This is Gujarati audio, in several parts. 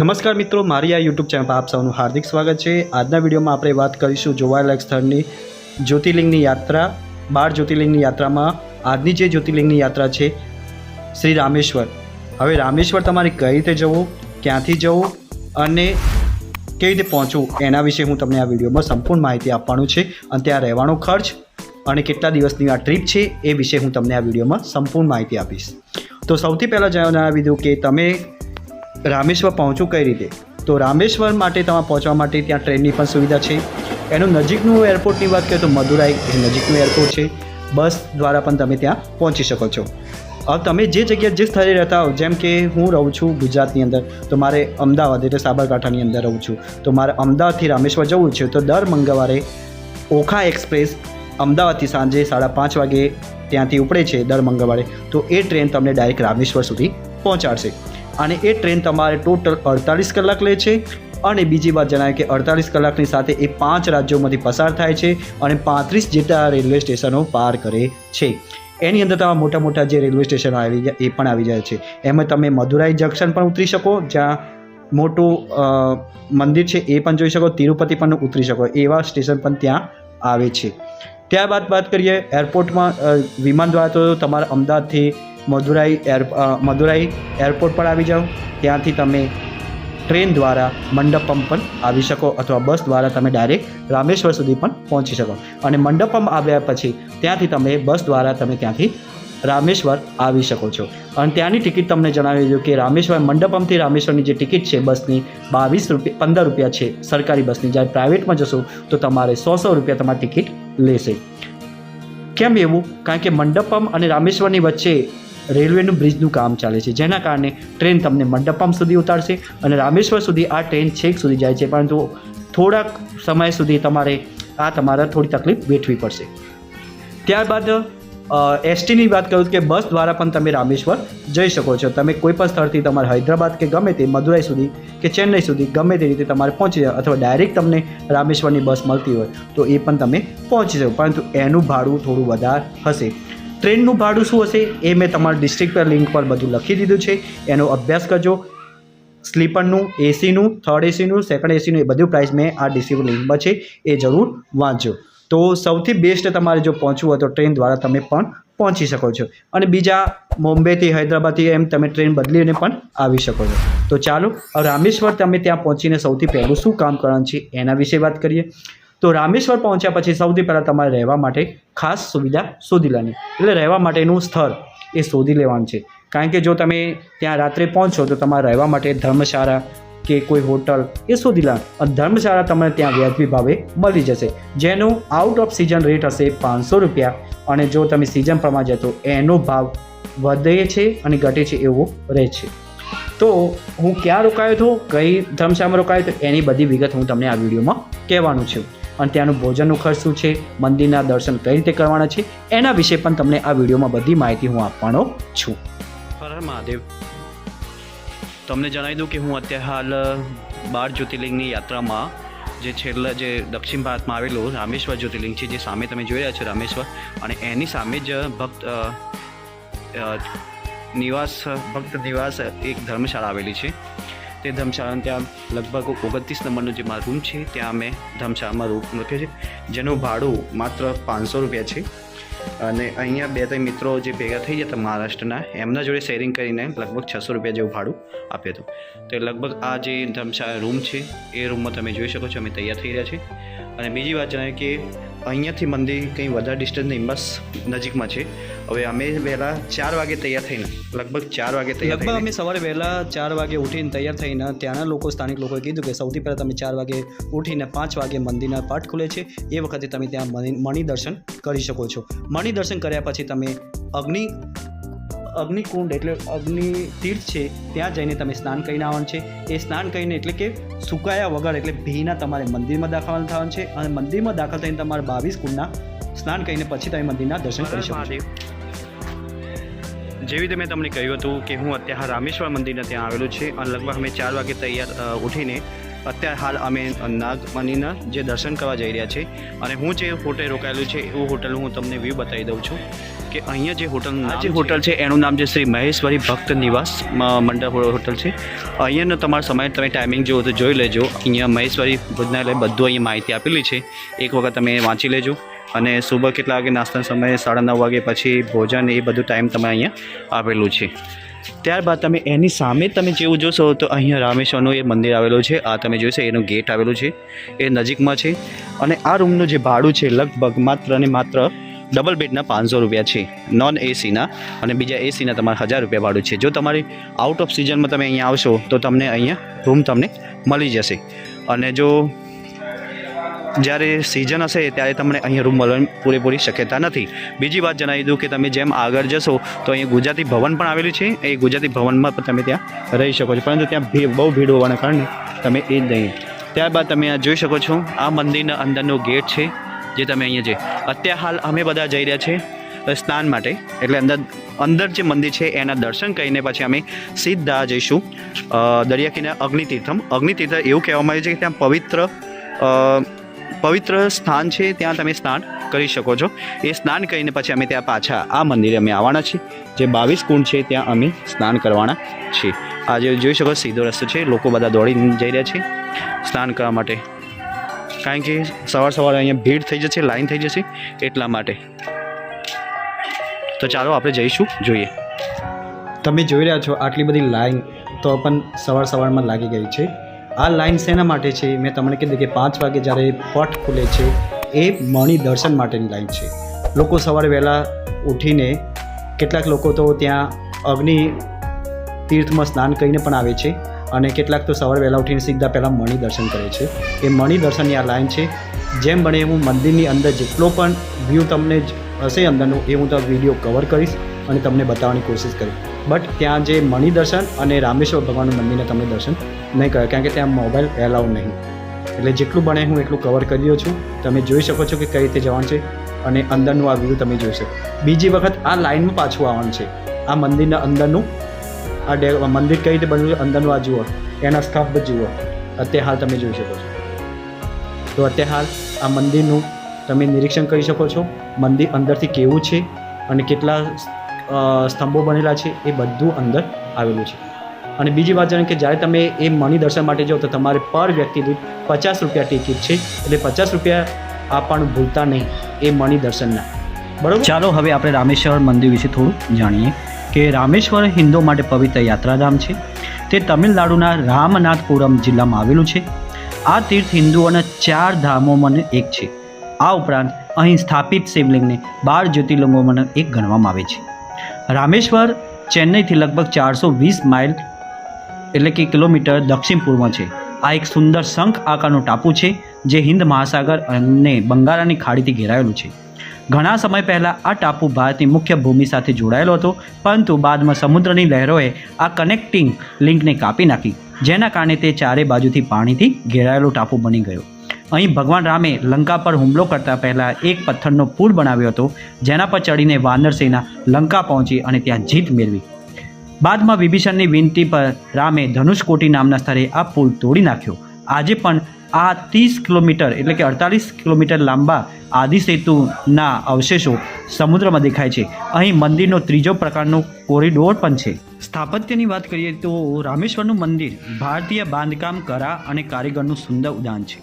નમસ્કાર મિત્રો, મારી આ યુટ્યુબ ચેનલ પર આપ સૌનું હાર્દિક સ્વાગત છે. આજના વિડીયોમાં આપણે વાત કરીશું જોવાલાયક સ્થળની જ્યોતિર્લિંગની યાત્રા, બાર જ્યોતિર્લિંગની યાત્રામાં આજની જે જ્યોતિર્લિંગની યાત્રા છે, શ્રી રામેશ્વર. હવે રામેશ્વર તમારે કઈ રીતે જવું, ક્યાંથી જવું અને કેવી રીતે પહોંચવું, એના વિશે હું તમને આ વિડીયોમાં સંપૂર્ણ માહિતી આપવાનું છે અને ત્યાં રહેવાનો ખર્ચ અને કેટલા દિવસની આ ટ્રીપ છે એ વિશે હું તમને આ વિડીયોમાં સંપૂર્ણ માહિતી આપીશ. તો સૌથી પહેલાં જણાવી દઉં કે તમે રામેશ્વર પહોંચું કઈ રીતે? તો રામેશ્વર માટે તમારે પહોંચવા માટે ત્યાં ટ્રેનની પણ સુવિધા છે. એનું નજીકનું એરપોર્ટની વાત કરીએ તો મદુરાઈ નજીકનું એરપોર્ટ છે. બસ દ્વારા પણ તમે ત્યાં પહોંચી શકો છો. હવે તમે જે જગ્યા જે સ્થળે રહેતા હો, જેમ કે હું રહું છું ગુજરાતની અંદર, તો મારે અમદાવાદ એટલે સાબરકાંઠાની અંદર રહું છું. તો મારે અમદાવાદથી રામેશ્વર જવું છે, તો દર મંગળવારે ઓખા એક્સપ્રેસ અમદાવાદથી સાંજે સાડા પાંચ વાગે ત્યાંથી ઉપડે છે દર મંગળવારે. તો એ ટ્રેન તમને ડાયરેક્ટ રામેશ્વર સુધી પહોંચાડશે. અને એ ટ્રેન તમારે ટોટલ અડતાલીસ કલાક લે છે. અને બીજી વાત જણાય કે અડતાલીસ કલાકની સાથે એ પાંચ રાજ્યોમાંથી પસાર થાય છે અને પાંત્રીસ જેટલા રેલવે સ્ટેશનો પાર કરે છે. એની અંદર તમારા મોટા મોટા જે રેલવે સ્ટેશન આવી જાય એ પણ આવી જાય છે. એમાં તમે મદુરાઈ જંકશન પણ ઉતરી શકો, જ્યાં મોટું મંદિર છે એ પણ જોઈ શકો, તિરુપતિ પણ ઉતરી શકો, એવા સ્ટેશન પણ ત્યાં આવે છે. ત્યારબાદ વાત કરીએ એરપોર્ટમાં વિમાન દ્વારા તો તમારા અમદાવાદથી મદુરાઈ એર મદુરાઈ એરપોર્ટ પર આવી જાઓ. ત્યાંથી તમે ટ્રેન દ્વારા મંડપમ પણ આવી શકો અથવા બસ દ્વારા તમે ડાયરેક્ટ રામેશ્વર સુધી પણ પહોંચી શકો. અને મંડપમ આવ્યા પછી ત્યાંથી તમે બસ દ્વારા તમે ત્યાંથી રામેશ્વર આવી શકો છો. અને ત્યાંની ટિકિટ તમને જણાવી દઉં કે રામેશ્વર મંડપમથી રામેશ્વરની જે ટિકિટ છે બસની બાવીસ રૂપિયા, પંદર રૂપિયા છે સરકારી બસની. જ્યારે પ્રાઇવેટમાં જશો તો તમારે સો સો રૂપિયા તમારી ટિકિટ લેશે. કેમ એવું? કારણ કે મંડપમ અને રામેશ્વરની વચ્ચે રેલવેનું બ્રિજનું કામ ચાલે છે. જેના કારણે ટ્રેન તમને મંડપમ સુધી ઉતારશે અને રામેશ્વર સુધી આ ટ્રેન છેક સુધી જાય છે. પરંતુ થોડાક સમય સુધી તમારે આ તમારે થોડી તકલીફ વેઠવી પડશે. ત્યારબાદ એસટીની વાત કરું કે બસ દ્વારા પણ તમે રામેશ્વર જઈ શકો છો. તમે કોઈ પણ સ્થળથી તમારે હૈદરાબાદ કે ગમે તે મદુરાઈ સુધી કે ચેન્નઈ સુધી ગમે તે રીતે તમારે પહોંચી જાય અથવા ડાયરેક્ટ તમને રામેશ્વરની બસ મળતી હોય તો એ પણ તમે પહોંચી શકો. પરંતુ એનું ભાડું થોડું વધારે હશે. ટ્રેનનું ભાડું શું હશે એ મેં તમારા ડિસ્ટ્રિક્ટ પર લિંક પર બધું લખી દીધું છે. એનો અભ્યાસ કરજો. સ્લીપરનું, એસીનું થર્ડ એસીનું સેકન્ડ એસીનું એ બધું પ્રાઇસ મેં આ ડિસ્ટ્રિક્ટ લિંકમાં છે. એ જરૂર વાંચજો. તો સૌથી બેસ્ટ તમારે જો પહોંચવું હોય તો ટ્રેન દ્વારા તમે પણ પહોંચી શકો છો. અને બીજા મુંબઈથી, હૈદરાબાદથી એમ તમે ટ્રેન બદલીને પણ આવી શકો છો. તો ચાલો રામેશ્વર તમે ત્યાં પહોંચીને સૌથી પહેલું શું કામ કરવાનું છે એના વિશે વાત કરીએ. તો રામેશ્વર પહોંચ્યા પછી સૌથી પહેલાં તમારે રહેવા માટે ખાસ સુવિધા શોધી લેવાની. એટલે રહેવા માટેનું સ્થળ એ શોધી લેવાનું છે. કારણ કે જો તમે ત્યાં રાત્રે પહોંચો તો તમારે રહેવા માટે ધર્મશાળા કે કોઈ હોટલ એ શોધી લે ધર્મશાળા તમને ત્યાં વ્યાજબી ભાવે મળી જશે. જેનો આઉટ ઓફ સિઝન રેટ હશે પાંચસો રૂપિયા. અને જો તમે સિઝન પ્રમાણે જતો એનો ભાવ વધે છે અને ઘટે છે એવો રહે છે. તો હું ક્યાં રોકાયો હતો? કઈ ધર્મશાળામાં રોકાયો હતો? એની બધી વિગત હું તમને આ વિડીયોમાં કહેવાનું છું. અને ત્યાંનું ભોજનનું ખર્ચ શું છે, મંદિરના દર્શન કઈ રીતે કરવાના છે, એના વિશે પણ તમને આ વિડીયોમાં બધી માહિતી હું આપવાનો છું. મહાદેવ. તમને જણાવી દઉં કે હું અત્યારે હાલ બાર જ્યોતિર્લિંગની યાત્રામાં જે છેલ્લા, જે દક્ષિણ ભારતમાં આવેલું રામેશ્વર જ્યોતિર્લિંગ છે, જે સામે તમે જોઈ રહ્યા છો રામેશ્વર, અને એની સામે જ ભક્ત નિવાસ ભક્ત નિવાસ એક ધર્મશાળા આવેલી છે. તે ધર્મશાળાને ત્યાં લગભગ ઓગણત્રીસ નંબરનો જે મારો રૂમ છે, ત્યાં અમે ધર્મશાળામાં રૂમ રાખ્યો છે, જેનું ભાડું માત્ર પાંચસો રૂપિયા છે. અને અહીંયા બે ત્રણ મિત્રો જે ભેગા થઈ જતા મહારાષ્ટ્રના, એમના જોડે શેરિંગ કરીને લગભગ છસો રૂપિયા જેવું ભાડું આપ્યું હતું. તો લગભગ આ જે ધર્મશાળા રૂમ છે, એ રૂમમાં તમે જોઈ શકો છો, અમે તૈયાર થઈ રહ્યા છે અને બીજી વાત જણાવી કે અહીંયાથી મંદિર કંઈ વધારે ડિસ્ટન્સ નહીં, બસ નજીકમાં છે. હવે અમે વહેલા ચાર વાગે તૈયાર થઈને લગભગ ચાર વાગે તૈયાર લગભગ અમે સવારે વહેલા ચાર વાગે ઉઠીને તૈયાર થઈને ત્યાંના લોકો સ્થાનિક લોકોએ કીધું કે સૌથી પહેલાં તમે ચાર વાગે ઉઠીને પાંચ વાગે મંદિરના પાઠ ખુલે છે. એ વખતે તમે ત્યાં મણિ દર્શન કરી શકો છો. મણિ દર્શન કર્યા પછી તમે અગ્નિ અગ્નિકુંડ એટલે અગ્નિ તીર્થ છે ત્યાં જઈને તમે સ્નાન કરીને આવવાનું છે. એ સ્નાન કરીને એટલે કે સુકાયા વગર એટલે ભીના તમારે મંદિરમાં દાખલ થવાનું છે અને મંદિરમાં દાખલ થઈને તમારે બાવીસ કુંડના સ્નાન કરીને પછી તમે મંદિરના દર્શન કરી શકો છો. જેવી રીતે મેં તમને કહ્યું હતું કે હું અત્યારે રામેશ્વર મંદિરને ત્યાં આવેલું છે અને લગભગ અમે ચાર વાગે તૈયાર ઉઠીને અત્યારે હાલ અમે નાગમણીના જે દર્શન કરવા જઈ રહ્યા છે અને હું જે હોટેલ રોકાયેલું છે એવું હોટલ હું તમને વ્યૂ બતાવી દઉં છું કે અહીંયા જે હોટલ જે હોટલ છે એનું નામ છે શ્રી મહેશ્વરી ભક્ત નિવાસ મંડળ હોટલ છે. અહીંયાનો તમારો સમય તમે ટાઈમિંગ જુઓ તો જોઈ લેજો. અહીંયા મહેશ્વરી ભોજનાલય બધું અહીંયા માહિતી આપેલી છે. એક વખત તમે વાંચી લેજો. અને સુબહ કેટલા વાગે નાસ્તાના સમયે? સાડા નવ વાગે પછી ભોજન એ બધું ટાઈમ તમે અહીંયા આપેલું છે. ત્યારબાદ તમે એની સામે તમે જેવું જોશો તો અહીંયા રામેશ્વરનું એ મંદિર આવેલું છે. આ તમે જોશો એનું ગેટ આવેલું છે. એ નજીકમાં છે. અને આ રૂમનું જે ભાડું છે લગભગ માત્ર ને માત્ર ડબલ બેડના પાંચસો રૂપિયા છે. નોન એસીના અને બીજા એસીના તમારે હજાર રૂપિયા ભાડું છે. જો તમારી આઉટ ઓફ સિઝનમાં તમે અહીંયા આવશો તો તમને અહીંયા રૂમ તમને મળી જશે. અને જો જ્યારે સિઝન હશે ત્યારે તમને અહીંયા રૂમ મળવાની પૂરેપૂરી શક્યતા નથી. બીજી વાત જણાવી દઉં કે તમે જેમ આગળ જશો તો અહીંયા ગુજરાતી ભવન પણ આવેલું છે. એ ગુજરાતી ભવનમાં પણ તમે ત્યાં રહી શકો છો. પરંતુ ત્યાં બહુ ભીડ હોવાના કારણે તમે એ જ નહીં. ત્યારબાદ તમે આ જોઈ શકો છો આ મંદિરના અંદરનો ગેટ છે જે તમે અહીંયા છે અત્યારે હાલ અમે બધા જઈ રહ્યા છે સ્નાન માટે. એટલે અંદર અંદર જે મંદિર છે એના દર્શન કરીને પછી અમે સીધા જઈશું અ, દરિયા કિનારે અગ્નિતીર્થમ અગ્નિતીર્થ એવું કહેવામાં આવે છે કે ત્યાં પવિત્ર પવિત્ર સ્થાન છે, ત્યાં તમે સ્નાન કરી શકો છો. એ સ્નાન કરીને પછી અમે ત્યાં પાછા આ મંદિરે અમે આવવાના છીએ. જે બાવીસ કુંડ છે, ત્યાં અમે સ્નાન કરવાના છીએ. આજે જોઈ શકો સીધો રસ્તો છે, લોકો બધા દોડીને જઈ રહ્યા છે સ્નાન કરવા માટે. કારણ કે સવાર સવારે અહીંયા ભીડ થઈ જશે, લાઈન થઈ જશે, એટલા માટે. તો ચાલો આપણે જઈશું, જોઈએ. તમે જોઈ રહ્યા છો આટલી બધી લાઈન, તો પણ સવાર સવારમાં લાગી ગઈ છે. આ લાઈન શેના માટે છે? મેં તમને કીધું કે પાંચ વાગે જ્યારે પટ ખુલે છે, એ મણિ દર્શન માટેની લાઈન છે. લોકો સવારે વહેલા ઉઠીને કેટલાક લોકો તો ત્યાં અગ્નિ તીર્થમાં સ્નાન કરીને પણ આવે છે અને કેટલાક તો સવારે વહેલા ઉઠીને સીધા પહેલાં મણિ દર્શન કરે છે. એ મણી દર્શનની આ લાઈન છે. જેમ બને હું મંદિરની અંદર જેટલો પણ વ્યૂ તમને હશે અંદરનો, એ હું તો વીડિયો કવર કરીશ અને તમને બતાવવાની કોશિશ કરીશ. બટ ત્યાં જે મણિ દર્શન અને રામેશ્વર ભગવાનનું મંદિરને તમને દર્શન નહીં કરે કારણ કે ત્યાં મોબાઈલ એલાઉ નહીં. એટલે જેટલું બને હું એટલું કવર કરી રહ્યો છું. તમે જોઈ શકો છો કે કઈ રીતે જવાનું છે અને અંદરનું આ વ્યૂ તમે જોઈ શકો. બીજી વખત આ લાઇનમાં પાછું આવવાનું છે. આ મંદિરના અંદરનું, આ ડે મંદિર કઈ રીતે બન્યું છે અંદરનું આ જુઓ. એના સ્તંભ જુઓ. અત્યારે હાલ તમે જોઈ શકો છો. તો અત્યારે હાલ આ મંદિરનું તમે નિરીક્ષણ કરી શકો છો. મંદિર અંદરથી કેવું છે અને કેટલા સ્તંભો બનેલા છે એ બધું અંદર આવેલું છે. અને બીજી વાત જાણે કે જ્યારે તમે એ મણિ દર્શન માટે જાઓ તો તમારે પર વ્યક્તિ દીઠ પચાસ રૂપિયા ટિકિટ છે. એટલે પચાસ રૂપિયા આપવાનું ભૂલતા નહીં એ મણિ દર્શનના. બરાબર? ચાલો, હવે આપણે રામેશ્વર મંદિર વિશે થોડું જાણીએ કે રામેશ્વર હિન્દુ માટે પવિત્ર યાત્રાધામ છે. તે તમિલનાડુના રામનાથપુરમ જિલ્લામાં આવેલું છે. આ તીર્થ હિન્દુઓના ચાર ધામોમાંનું એક છે. આ ઉપરાંત અહીં સ્થાપિત શિવલિંગને બાર જ્યોતિર્લિંગોમાંનું એક ગણવામાં આવે છે. રામેશ્વર ચેન્નઈથી લગભગ ચારસો વીસ માઇલ એટલે કે કિલોમીટર દક્ષિણ પૂર્વમાં છે. આ એક સુંદર શંખ આકારનો ટાપુ છે, જે હિન્દ મહાસાગર અને બંગાળાની ખાડીથી ઘેરાયેલું છે. ઘણા સમય પહેલાં આ ટાપુ ભારતની મુખ્ય ભૂમિ સાથે જોડાયેલો હતો, પરંતુ બાદમાં સમુદ્રની લહેરોએ આ કનેક્ટિંગ લિંકને કાપી નાખી, જેના કારણે તે ચારે બાજુથી પાણીથી ઘેરાયેલો ટાપુ બની ગયો. અહીં ભગવાન રામે લંકા પર હુમલો કરતા પહેલાં એક પથ્થરનો પુલ બનાવ્યો હતો, જેના પર ચડીને વાનર સેના લંકા પહોંચી અને ત્યાં જીત મેળવી. બાદમાં વિભીષણની વિનંતી પર રામે ધનુષકોટી નામના સ્થળે આ પુલ તોડી નાખ્યો. આજે પણ આ ત્રીસ કિલોમીટર એટલે કે અડતાલીસ કિલોમીટર લાંબા આદિ સેતુના અવશેષો સમુદ્રમાં દેખાય છે. અહીં મંદિરનો ત્રીજો પ્રકારનો કોરિડોર પણ છે. સ્થાપત્યની વાત કરીએ તો રામેશ્વરનું મંદિર ભારતીય બાંધકામ કરા અને કારીગરનું સુંદર ઉદાહરણ છે.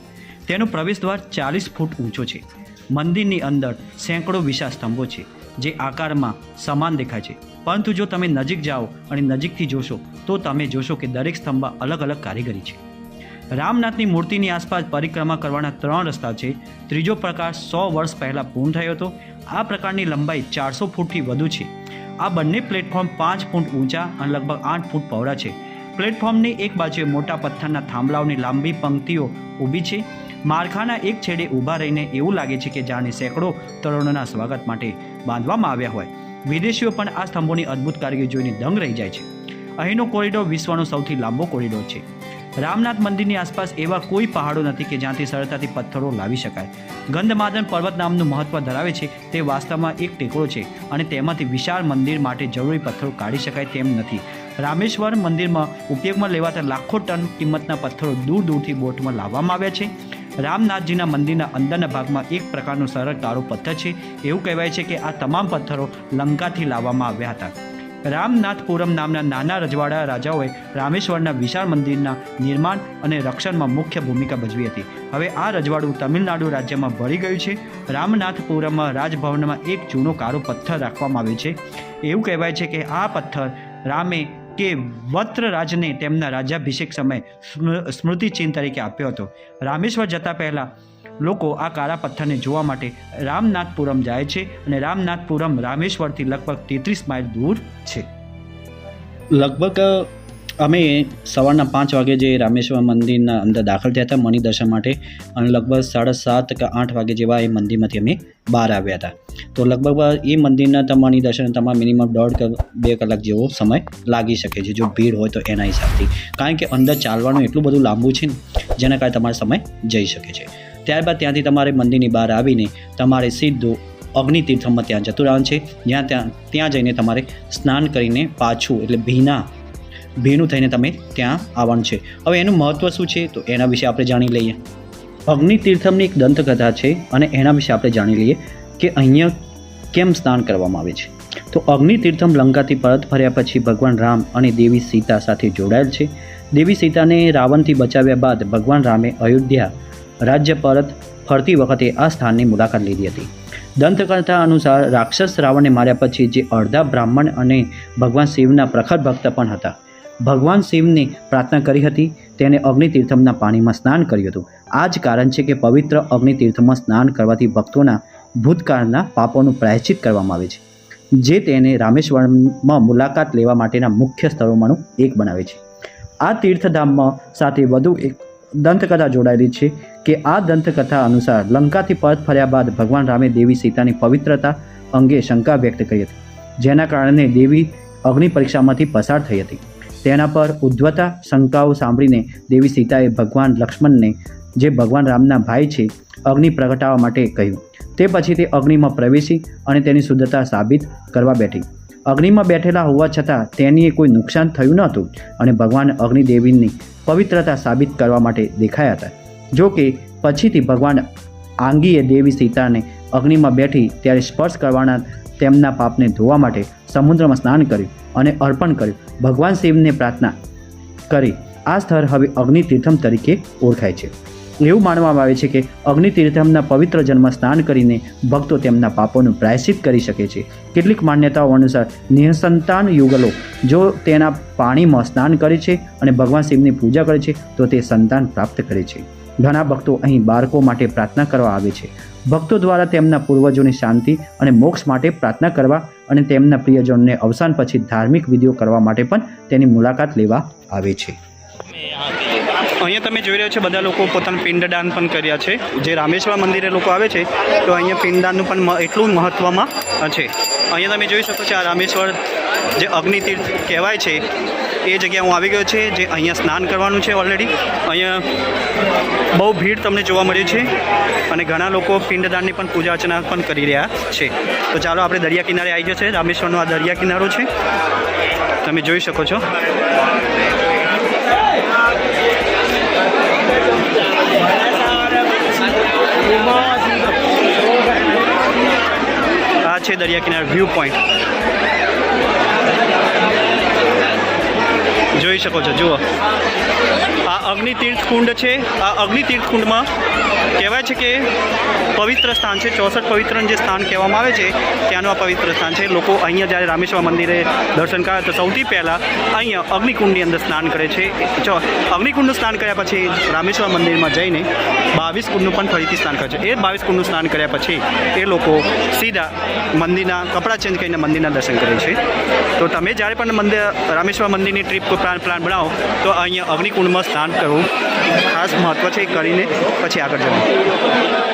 તેનો પ્રવેશદ્વાર ચાલીસ ફૂટ ઊંચો છે. મંદિરની અંદર સેંકડો વિશાળ સ્તંભો છે. જે આકારમાં સમાન દેખાય છે. પરંતુ જો તમે નજીક જાઓ અને નજીકથી જોશો, તો તમે જોશો કે દરેક સ્તંભમાં અલગ અલગ કારીગરી છે. રામનાથની મૂર્તિની આસપાસ પરિક્રમા કરવાના ત્રણ રસ્તા છે. ત્રીજો પ્રકાર સો વર્ષ પહેલાં પૂર્ણ થયો હતો. આ પ્રકારની લંબાઈ ચારસો ફૂટથી વધુ છે. આ બંને પ્લેટફોર્મ પાંચ ફૂટ ઊંચા અને લગભગ આઠ ફૂટ પહોળા છે. પ્લેટફોર્મની એક બાજુએ મોટા પથ્થરના થાંભલાઓની લાંબી પંક્તિઓ ઊભી છે. માળખાના એક છેડે ઊભા રહીને એવું લાગે છે કે જાણે સેંકડો તરુણોના સ્વાગત માટે બાંધવામાં આવ્યા હોય. વિદેશીઓ પણ આ સ્તંભોની અદ્ભુત કારીગરી જોઈને દંગ રહી જાય છે. અહીંનો કોરિડોર વિશ્વનો સૌથી લાંબો કોરિડોર છે. રામનાથ મંદિરની આસપાસ એવા કોઈ પહાડો નથી કે જ્યાંથી સરળતાથી પથ્થરો લાવી શકાય. ગંધમાદન પર્વત નામનું મહત્વ ધરાવે છે તે વાસ્તવમાં એક ટેકરો છે અને તેમાંથી વિશાળ મંદિર માટે જરૂરી પથ્થરો કાઢી શકાય તેમ નથી. રામેશ્વર મંદિરમાં ઉપયોગમાં લેવાતા લાખો ટન કિંમતના પથ્થરો દૂર દૂરથી બોટમાં લાવવામાં આવ્યા છે. રામનાથજીના મંદિરના અંદરના ભાગમાં એક પ્રકારનો સરળ કાળો પથ્થર છે. એવું કહેવાય છે કે આ તમામ પથ્થરો લંકાથી લાવવામાં આવ્યા હતા. રામનાથપુરમ નામના નાના રજવાડા રાજાઓએ રામેશ્વરના વિશાળ મંદિરના નિર્માણ અને રક્ષણમાં મુખ્ય ભૂમિકા ભજવી હતી. હવે આ રજવાડું તમિલનાડુ રાજ્યમાં ભળી ગયું છે. રામનાથપુરમમાં રાજભવનમાં એક જૂનો કાળો પથ્થર રાખવામાં આવ્યો છે. એવું કહેવાય છે કે આ પથ્થર રામે કે વત્રરાજને તેમના રાજાભિષેક સમયે સ્મૃ- સ્મૃતિચિહ્ન તરીકે આપ્યો હતો. રામેશ્વર જતા પહેલાં લોકો આ કાળા પથ્થરને જોવા માટે રામનાથપુરમ જાય છે અને રામનાથપુરમ રામેશ્વરથી લગભગ તેત્રીસ માઇલ દૂર છે. લગભગ અમે સવારના પાંચ વાગે જે રામેશ્વર મંદિરના અંદર દાખલ થયા હતા, મણિદર્શન માટે અને લગભગ સાડા સાત કે આઠ વાગે જેવા એ મંદિરમાંથી અમે બહાર આવ્યા હતા. તો લગભગ એ મંદિરના તમારી દર્શન તમારે મિનિમમ દોઢ બે કલાક જેવો સમય લાગી શકે છે. જો ભીડ હોય તો એના હિસાબથી. કારણ કે અંદર ચાલવાનું એટલું બધું લાંબુ છે ને, જેના કારણે તમારો સમય જઈ શકે છે. ત્યારબાદ ત્યાંથી તમારે મંદિરની બહાર આવીને તમારે સીધું અગ્નિતીર્થમાં ત્યાં જતું રહેવાનું છે. જ્યાં ત્યાં ત્યાં જઈને તમારે સ્નાન કરીને પાછું, એટલે ભીના, ભીનું થઈને તમે ત્યાં આવવાનું છે. હવે એનું મહત્ત્વ શું છે? તો એના વિશે આપણે જાણી લઈએ. અગ્નિતીર્થમની એક દંતકથા છે અને એના વિશે આપણે જાણી લઈએ કે અહીંયા કેમ સ્નાન કરવામાં આવે છે? તો અગ્નિ તીર્થમ લંકાથી પરત ફર્યા પછી ભગવાન રામ અને દેવી સીતા સાથે જોડાયેલ છે. દેવી સીતાને રાવણથી બચાવ્યા બાદ ભગવાન રામે અયોધ્યા રાજ્ય પરત ફરતી વખતે આ સ્થાનની મુલાકાત લીધી હતી. દંતકથા અનુસાર રાક્ષસ રાવણને માર્યા પછી જે અડધા બ્રાહ્મણ અને ભગવાન શિવના પ્રખર ભક્ત પણ હતા. ભગવાન શિવને પ્રાર્થના કરી હતી, તેને અગ્નિતીર્થમના પાણીમાં સ્નાન કર્યું હતું. આ જ કારણ છે કે પવિત્ર અગ્નિતીર્થમાં સ્નાન કરવાથી ભક્તોના ભૂતકાળના પાપોનું પ્રાયશ્ચિત કરવામાં આવે છે, જે તેને રામેશ્વરમમાં મુલાકાત લેવા માટેના મુખ્ય સ્થળોમાંનું એક બનાવે છે. આ તીર્થધામમાં સાથે વધુ એક દંતકથા જોડાયેલી છે કે આ દંતકથા અનુસાર લંકાથી પરત ફર્યા બાદ ભગવાન રામે દેવી સીતાની પવિત્રતા અંગે શંકા વ્યક્ત કરી હતી, જેના કારણે દેવી અગ્નિ પરીક્ષામાંથી પસાર થઈ હતી. તેના પર ઉદ્ધવતા શંકાઓ સાંભળીને દેવી સીતાએ ભગવાન લક્ષ્મણને, જે ભગવાન રામના ભાઈ છે, અગ્નિ પ્રગટાવવા માટે કહ્યું. તે પછી તે અગ્નિમાં પ્રવેશી અને તેની શુદ્ધતા સાબિત કરવા બેઠી. અગ્નિમાં બેઠેલા હોવા છતાં તેનીએ કોઈ નુકસાન થયું ન હતું અને ભગવાન અગ્નિદેવીની પવિત્રતા સાબિત કરવા માટે દેખાયા હતા. જો કે પછીથી ભગવાન આંગીએ દેવી સીતાને અગ્નિમાં બેઠી ત્યારે સ્પર્શ કરવાના તેમના પાપને ધોવા માટે સમુદ્રમાં સ્નાન કર્યું અને અર્પણ કર્યું. ભગવાન શિવને પ્રાર્થના કરી, આ સ્થળ હવે અગ્નિતીર્થમ તરીકે ઓળખાય છે. એવું માનવામાં આવે છે કે અગ્નિતીર્થમના પવિત્ર જન્મ સ્નાન કરીને ભક્તો તેમના પાપોનું પ્રાયશ્ચિત કરી શકે છે. કેટલીક માન્યતાઓ અનુસાર નિઃસંતાન યુગલો જો તેના પાણીમાં સ્નાન કરે છે અને ભગવાન શિવની પૂજા કરે છે, તો તે સંતાન પ્રાપ્ત કરે છે. ઘણા ભક્તો અહીં બાળકો માટે પ્રાર્થના કરવા આવે છે. ભક્તો દ્વારા તેમના પૂર્વજોની શાંતિ અને મોક્ષ માટે પ્રાર્થના કરવા અને તેમના પ્રિયજનોને અવસાન પછી ધાર્મિક વિધિઓ કરવા માટે પણ તેની મુલાકાત લેવા આવે છે. અહીંયા તમે જોઈ રહ્યા છો બધા લોકો પોતાનું પિંડદાન પણ કર્યા છે. જે રામેશ્વર મંદિરે લોકો આવે છે, તો અહીંયા પિંડદાનનું પણ એટલું મહત્ત્વમાં છે. અહીંયા તમે જોઈ શકો છો આ રામેશ્વર જે અગ્નિતીર્થ કહેવાય છે, એ જગ્યા હું આવી ગયો છે, જે અહીંયા સ્નાન કરવાનું છે ઓલરેડી અહીંયા બહુ ભીડ તમને જોવા મળે છે અને ઘણા લોકો પિંડદાનની પણ પૂજા અર્ચના પણ કરી રહ્યા છે. તો ચાલો આપણે દરિયા કિનારે આવી જશે. રામેશ્વરનો આ દરિયા કિનારો છે. તમે જોઈ શકો છો. છે દરિયા કિનાર વ્યૂ પોઈન્ટ જોઈ શકો છો, જુઓ. આ અગ્નિતીર્થ કુંડ છે, આ અગ્નિતીર્થ કુંડમાં કહેવાય છે કે પવિત્ર સ્થાન છે, ચોસઠ પવિત્ર જે સ્થાન કહેવામાં આવે છે, ત્યાંનું આ પવિત્ર સ્થાન છે. લોકો અહીંયા જ્યારે રામેશ્વર મંદિરે દર્શન કરે, તો સૌથી પહેલાં અહીંયા અગ્નિકુંડની અંદર સ્નાન કરે છે. જો અગ્નિકુંડનું સ્નાન કર્યા પછી રામેશ્વર મંદિરમાં જઈને બાવીસ કુંડનું પણ ફરીથી સ્નાન કરે છે. એ બાવીસ કુંડનું સ્નાન કર્યા પછી એ લોકો સીધા મંદિરના કપડાં ચેન્જ કરીને મંદિરના દર્શન કરે છે. તો તમે જ્યારે પણ મંદિર, રામેશ્વર મંદિરની ટ્રીપ પ્લાન પ્લાન બનાવો, તો અહીંયા અગ્નિકુંડમાં સ્નાન કરવું ખાસ મહત્ત્વ છે કરીને પછી આગળ જવું ફિલહાલ હાલ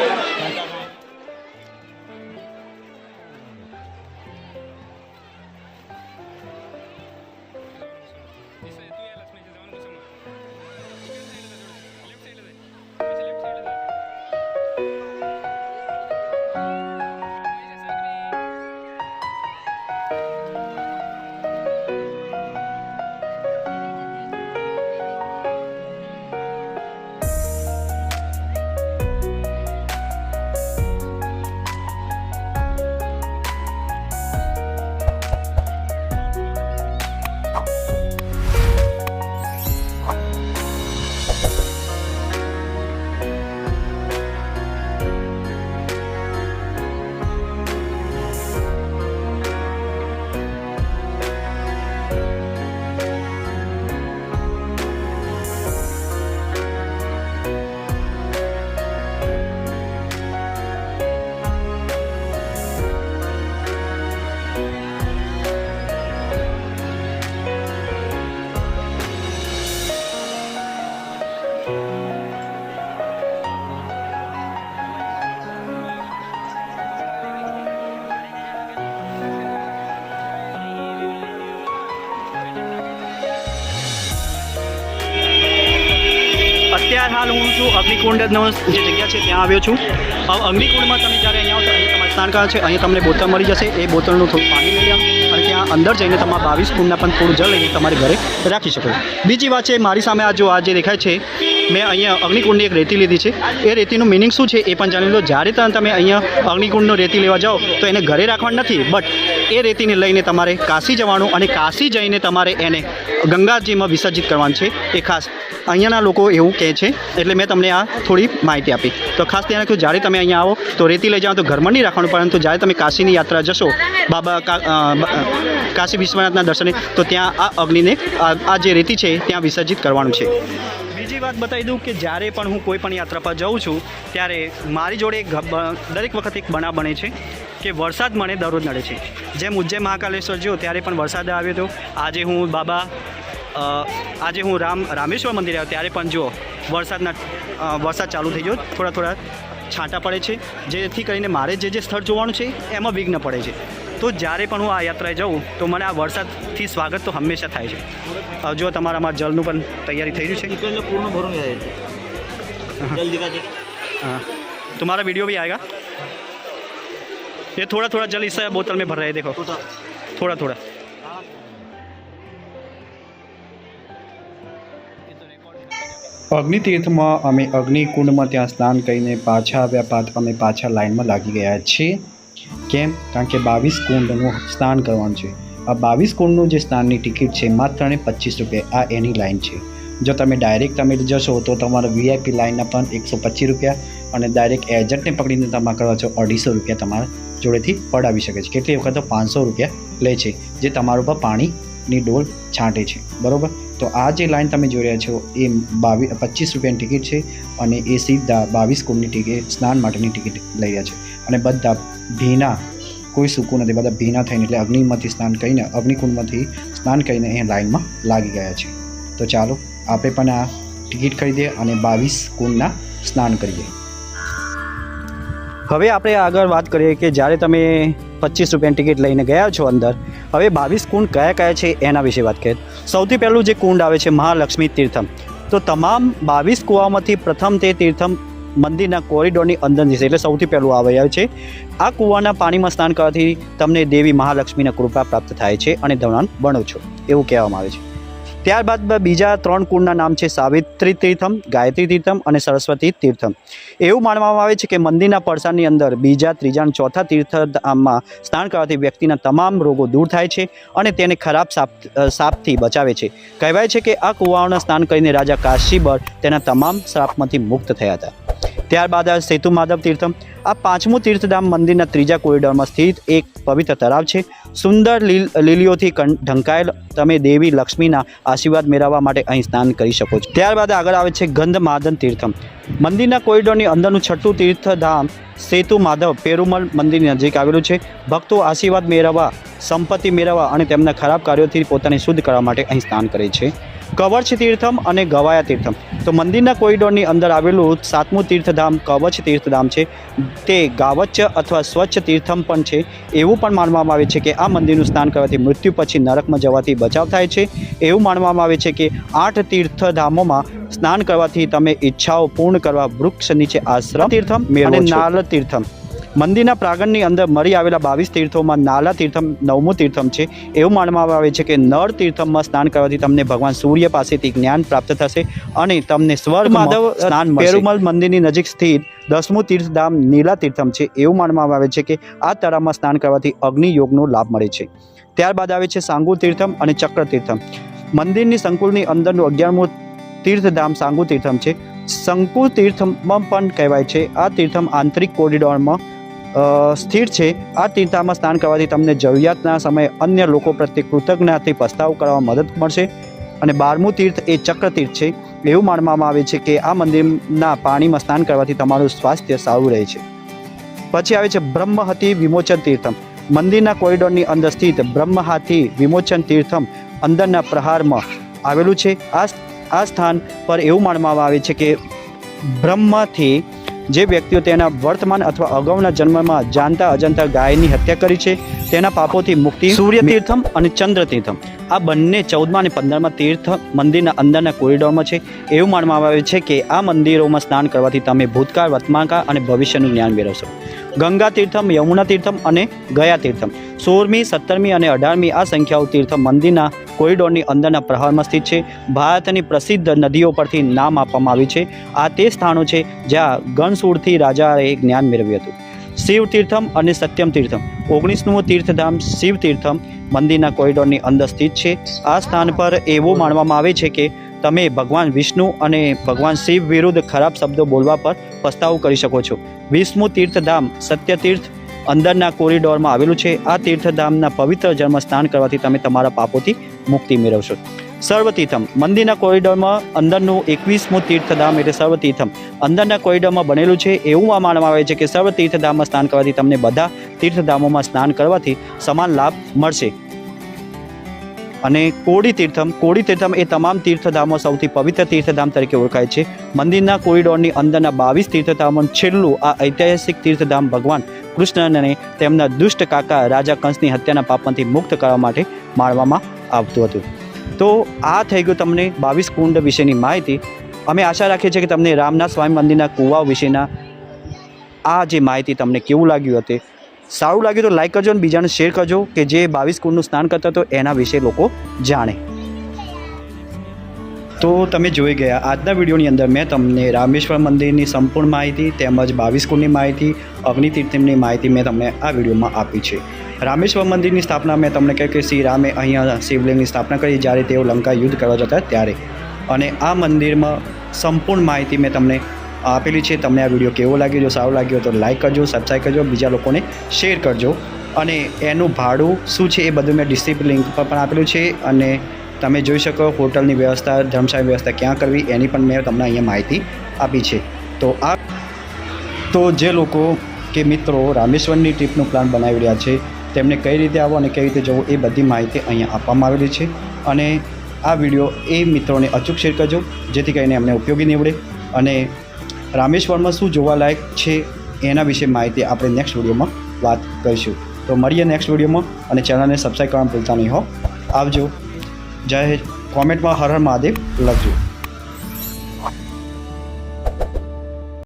હું છું. અગ્નિકુંડનો જે જગ્યા છે, ત્યાં આવ્યો છું. અગ્નિકુંડમાં તમે જ્યારે અહીંયા આવશો, અહીંયા તમારે સ્નાન કરવા છે. અહીંયા તમને બોતલ મળી જશે. એ બોટલનું થોડું પાણી આવો. અને ત્યાં અંદર જઈને તમારા બાવીસ કુંડના પણ થોડું જળ લઈને તમારે ઘરે રાખી શકો બીજી વાત છે, મારી સામે આ જો આ જે દેખાય છે, મેં અહીંયા અગ્નિકુંડની એક રેતી લીધી છે. એ રેતીનું મિનિંગ શું છે, એ પણ જાણી લો. જ્યારે તમે અહીંયા અગ્નિકુંડનો રેતી લેવા જાઓ, તો એને ઘરે રાખવાનું નથી બટ એ રેતીને લઈને તમારે કાશી જવાનું અને કાશી જઈને તમારે એને ગંગાજીમાં વિસર્જિત કરવાનું છે. એ ખાસ અહીંયાના લોકો એવું કહે છે, એટલે મેં તમને આ થોડી માહિતી આપી. તો ખાસ ધ્યાન રાખ્યું જ્યારે તમે અહીંયા આવો, તો રેતી લઈ જાઓ, તો ઘરમાં નહીં રાખવાનું, પરંતુ જ્યારે તમે કાશીની યાત્રા જશો, બાબા કાશી વિશ્વનાથના દર્શને, તો ત્યાં આ અગ્નિને, આ જે રેતી છે, ત્યાં વિસર્જિત કરવાનું છે. બીજી વાત બતાવી દઉં કે જ્યારે પણ હું કોઈ પણ યાત્રા પર જાઉં છું, ત્યારે મારી જોડે દરેક વખત એક બનાવ બને છે કે વરસાદ મને દરરોજ નડે છે. જેમ ઉજ્જૈન મહાકાલેશ્વર જ્યો ત્યારે પણ વરસાદ આવ્યો હતો. આજે હું બાબા આજે હું રામ રામેશ્વર મંદિર આવ્યો ત્યારે પણ જુઓ વરસાદના અ, વરસાદ ચાલુ થઈ ગયો થોડા થોડા છાંટા પડે છે જેથી કરીને મારે જે જે સ્થળ જોવાનું છે એમાં વિઘ્ન પડે છે તો જ્યારે પણ હું આ યાત્રાએ જાઉં તો મને આ વરસાદથી સ્વાગત તો હંમેશા થાય છે હવે જો તમારા અમારા જલનું પણ તૈયારી થઈ રહ્યું છે पूर्ण भरून घ्यायचं जल्दी का हाँ तुम्हारा वीडियो भी आएगा ये थोड़ा थोड़ा जल इस बोतल में भर रहे हैं देखो थोड़ा थोड़ा અગ્નિતીર્થમાં અમે અગ્નિકુંડમાં ત્યાં સ્નાન કરીને પાછા આવ્યા બાદ અમે પાછા લાઇનમાં લાગી ગયા છીએ. કેમ? કારણ કે બાવીસ કુંડનું સ્નાન કરવાનું છે. આ બાવીસ કુંડનું જે સ્નાનની ટિકિટ છે, માત્ર ને પચીસ રૂપિયા. આ એની લાઇન છે. જો તમે ડાયરેક્ટ તમે જશો તો તમારા વીઆઈપી લાઇનના પણ એકસો પચીસ રૂપિયા અને ડાયરેક્ટ એજન્ટને પકડીને તમે કરવા છો અઢીસો રૂપિયા તમારા જોડેથી પડાવી શકે છે. કેટલી વખત તો પાંચસો રૂપિયા લે છે, જે તમારા ઉપર પાણીની ડોલ છાંટે છે. બરાબર? તો આ જે લાઇન તમે જોઈ રહ્યા છો એ બાવીસ પચીસ રૂપિયાની ટિકિટ છે અને એ સીધા બાવીસ કુંડની ટિકિટ, સ્નાન માટેની ટિકિટ લઈ રહ્યા છે. અને બધા ભીના, કોઈ સૂકું નથી, બધા ભીના થઈને એટલે અગ્નિમાંથી સ્નાન કરીને, અગ્નિકુંડમાંથી સ્નાન કરીને અહીંયા લાઇનમાં લાગી ગયા છે. તો ચાલો આપણે પણ આ ટિકિટ ખરીદીએ અને બાવીસ કુંડના સ્નાન કરીએ. હવે આપણે આગળ વાત કરીએ કે જ્યારે તમે પચીસ રૂપિયાની ટિકિટ લઈને ગયા છો અંદર. હવે બાવીસ કુંડ કયા કયા છે એના વિશે વાત કરીએ. સૌથી પહેલું જે કુંડ આવે છે મહાલક્ષ્મી તીર્થમ. તો તમામ બાવીસ કૂવામાંથી પ્રથમ તે તીર્થમ મંદિરના કોરિડોરની અંદર જશે. એટલે સૌથી પહેલું આવે છે. આ કૂવાના પાણીમાં સ્નાન કરવાથી તમને દેવી મહાલક્ષ્મીના કૃપા પ્રાપ્ત થાય છે અને ધવનાન બનો છો. એવું કહેવામાં આવે છે. ત્યારબાદ બીજા ત્રણ કુંડના નામ છે સાવિત્રી તીર્થમ, ગાયત્રી તીર્થમ અને સરસ્વતી તીર્થમ. એવું માનવામાં આવે છે કે મંદિરના પડસાની અંદર બીજા, ત્રીજા અને ચોથા તીર્થધામમાં સ્નાન કરવાથી વ્યક્તિના તમામ રોગો દૂર થાય છે અને તેને ખરાબ સાપ સાપથી બચાવે છે. કહેવાય છે કે આ કુવાઓના સ્નાન કરીને રાજા કાશીબર તેના તમામ શ્રાપમાંથી મુક્ત થયા હતા. ત્યારબાદ આ સેતુ માધવ તીર્થમ, આ પાંચમું તીર્થધામ મંદિરના ત્રીજા કોરિડોરમાં સ્થિત એક પવિત્ર તળાવ છે. સુંદર લીલ, લીલીઓથી ઢંકાયેલ, તમે દેવી લક્ષ્મીના આશીર્વાદ મેળવવા માટે અહીં સ્નાન કરી શકો છો. ત્યારબાદ આગળ આવે છે ગંધ માદન તીર્થમ. મંદિરના કોરિડોરની અંદરનું છઠ્ઠું તીર્થધામ સેતુ માધવ પેરુમલ મંદિરની નજીક આવેલું છે. ભક્તો આશીર્વાદ મેળવવા, સંપત્તિ મેળવવા અને તેમના ખરાબ કાર્યોથી પોતાને શુદ્ધ કરવા માટે અહીં સ્નાન કરે છે. કવચ તીર્થમ અને ગવાયા તીર્થમ. તો મંદિરના કોરિડોરની અંદર આવેલું સાતમું તીર્થધામ કવચ તીર્થધામ છે. તે ગાવચ અથવા સ્વચ્છ તીર્થમ પણ છે. એવું પણ માનવામાં આવે છે કે આ મંદિરનું સ્નાન કરવાથી મૃત્યુ પછી નરકમાં જવાથી બચાવ થાય છે. એવું માનવામાં આવે છે કે આઠ તીર્થધામોમાં સ્નાન કરવાથી તમે ઈચ્છાઓ પૂર્ણ કરવા વૃક્ષ નીચે આશ્રમ તીર્થમ અને નાલ તીર્થમ. મંદિરના પ્રાંગણની અંદર મરી આવેલા બાવીસ તીર્થોમાં નાલા તીર્થમ નવમું તીર્થમ છે. એવું માનવામાં આવે છે કે નળ તીર્થમમાં સ્નાન કરવાથી તમને ભગવાન સૂર્ય પાસેથી જ્ઞાન પ્રાપ્ત થશે અને તમને સ્વર્ગ માધવ સ્નાન પેરુમલ મંદિરની નજીક સ્થિત દસમું તીર્થધામ નીલા તીર્થમ છે. એવું માનવામાં આવે છે કે આ તળાવમાં સ્નાન કરવાથી અગ્નિ યોગનો લાભ મળે છે. ત્યારબાદ આવે છે સાંગુ તીર્થમ અને ચક્ર તીર્થમ. મંદિરની સંકુલની અંદરનું અગિયારમું તીર્થધામ સાંગુ તીર્થમ છે. શંકુ તીર્થમાં પણ કહેવાય છે. આ તીર્થમ આંતરિક કોરિડોરમાં સ્થિર છે. આ તીર્થામાં સ્નાન કરવાથી તમને જરૂરિયાતના સમયે અન્ય લોકો પ્રત્યે કૃતજ્ઞતાથી પસ્તાવ કરવામાં મદદ મળશે અને બારમું તીર્થ એ ચક્ર તીર્થ છે. એવું માનવામાં આવે છે કે આ મંદિરના પાણીમાં સ્નાન કરવાથી તમારું સ્વાસ્થ્ય સારું રહે છે. પછી આવે છે બ્રહ્મહતી વિમોચન તીર્થમ. મંદિરના કોરિડોરની અંદર સ્થિત બ્રહ્મહાથી વિમોચન તીર્થમ અંદરના પ્રહારમાં આવેલું છે. આ આ સ્થાન પર એવું માનવામાં આવે છે કે બ્રહ્મથી જે વ્યક્તિઓ તેના વર્તમાન અથવા અગાઉના જન્મમાં જાણતા અજાણતા ગાયની હત્યા કરી છે, તેના પાપોથી મુક્તિ સૂર્ય તીર્થમ અને ચંદ્ર તીર્થમ આ બંને ચૌદમા અને પંદરમાં તીર્થ મંદિરના અંદરના કોરિડોરમાં છે. એવું માનવામાં આવે છે કે આ મંદિરોમાં સ્નાન કરવાથી તમે ભૂતકાળ, વર્તમાનકાળ અને ભવિષ્યનું જ્ઞાન મેળવશો. ગંગા તીર્થમ યમુના તીર્થમ અને ગયા તીર્થમ સોળમી, સત્તરમી અને અઢારમી આ સંખ્યાઓ તીર્થ મંદિરના કોરિડોરની અંદરના પ્રહારમાં સ્થિત છે. ભારતની પ્રસિદ્ધ નદીઓ પરથી નામ આપવામાં આવ્યું છે. આ તે સ્થાનો છે જ્યાં ગણસૂરથી રાજાએ જ્ઞાન મેળવ્યું હતું. શિવ તીર્થમ અને સત્યમ તીર્થમ ઓગણીસમું તીર્થધામ શિવ તીર્થમ મંદિરના કોરિડોરની અંદર સ્થિત છે. આ સ્થાન પર એવું માનવામાં આવે છે કે તમે ભગવાન વિષ્ણુ અને ભગવાન શિવ વિરુદ્ધ ખરાબ શબ્દો બોલવા પર પસ્તાવો કરી શકો છો. વીસમું તીર્થધામ સત્ય તીર્થ અંદરના કોરિડોરમાં આવેલું છે. આ તીર્થધામના પવિત્ર જન્મ સ્નાન કરવાથી તમે તમારા પાપોથી મુક્તિ મેળવશો. સર્વતીર્થમ, મંદિરના કોરિડોરમાં અંદરનું એકવીસમું તીર્થધામ એટલે સર્વતીર્થમ. અંદરના કોરિડોરમાં બનેલું છે એવું આ માનવામાં આવે છે કે સર્વ તીર્થધામમાં સ્નાન કરવાથી તમને બધા તીર્થધામોમાં સ્નાન કરવાથી સમાન લાભ મળશે. અને કોડી તીર્થમ કોડી તીર્થમ એ તમામ તીર્થધામો સૌથી પવિત્ર તીર્થધામ તરીકે ઓળખાય છે. મંદિરના કોરિડોરની અંદરના બાવીસ તીર્થધામો છેલ્લું આ ઐતિહાસિક તીર્થધામ ભગવાન કૃષ્ણને તેમના દુષ્ટ કાકા રાજા કંસની હત્યાના પાપમાંથી મુક્ત કરવા માટે માણવામાં આવતું હતું. તો આ થઈ ગયું તમને બાવીસ કુંડ વિશેની માહિતી. અમે આશા રાખીએ છીએ કે તમને રામનાથ સ્વામી મંદિરના કુવાઓ વિશેના આ જે માહિતી તમને કેવું લાગ્યું હતું, સારું લાગ્યું તો લાઈક કરજો અને બીજાને શેર કરજો કે જે બાવીસ કુંડનું સ્નાન કરતા હતો એના વિશે લોકો જાણે. તો તમે જોઈ ગયા. આજના વિડીયોની અંદર મેં તમને રામેશ્વર મંદિરની સંપૂર્ણ માહિતી તેમજ બાવીસ કુંડની માહિતી, અગ્નિતીર્થની માહિતી મેં તમને આ વિડીયોમાં આપી છે. રામેશ્વર મંદિરની સ્થાપના મેં તમને કહ્યું કે શ્રી રામે અહીંયા શિવલિંગની સ્થાપના કરી, જ્યારે તેઓ લંકા યુદ્ધ કરવા જતા ત્યારે. અને આ મંદિરમાં સંપૂર્ણ માહિતી મેં તમને આપેલી છે. તમને આ વીડિયો કેવો લાગ્યો, જો સારો લાગ્યો તો લાઈક કરજો, સબસ્ક્રાઈબ કરજો, બીજા લોકોને શેર કરજો. અને એનું ભાડું શું છે એ બધું મેં ડિસ્ક્રિપ્ટ લિંક પર પણ આપેલું છે. અને તમે જોઈ શકો હોટલની વ્યવસ્થા, ધર્મશાળાની વ્યવસ્થા ક્યાં કરવી એની પણ મેં તમને અહીંયા માહિતી આપી છે. તો આ તો જે લોકો કે મિત્રો રામેશ્વરની ટ્રીપનું પ્લાન બનાવી રહ્યા છે, તેમને કઈ રીતે આવો અને કઈ રીતે જવું એ બધી માહિતી અહીંયા આપવામાં આવેલી છે. અને આ વીડિયો એ મિત્રોને અચૂક શેર કરજો, જેથી કરીને એમને ઉપયોગી નીવડે. અને રામેશ્વરમાં શું જોવાલાયક છે એના વિશે માહિતી આપણે નેક્સ્ટ વિડીયોમાં વાત કરીશું. તો મળીએ નેક્સ્ટ વિડીયોમાં અને ચેનલને સબસ્ક્રાઈબ કરવાનું ભૂલતા નહીં હો. આવજો. જય હિન્દ. કોમેન્ટમાં હર હર મહાદેવ. લખજો